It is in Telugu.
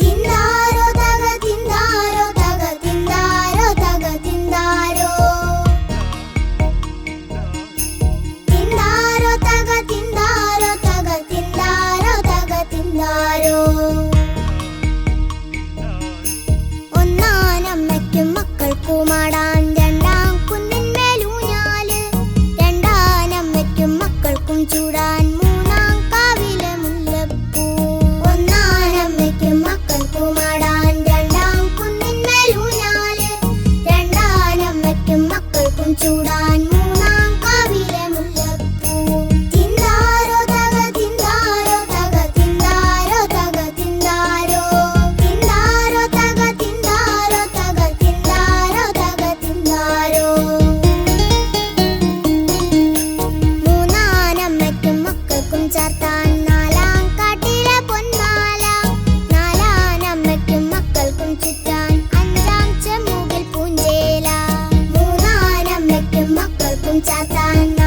తిందారో తగ తిందారో తగ తిందారో 主打うん、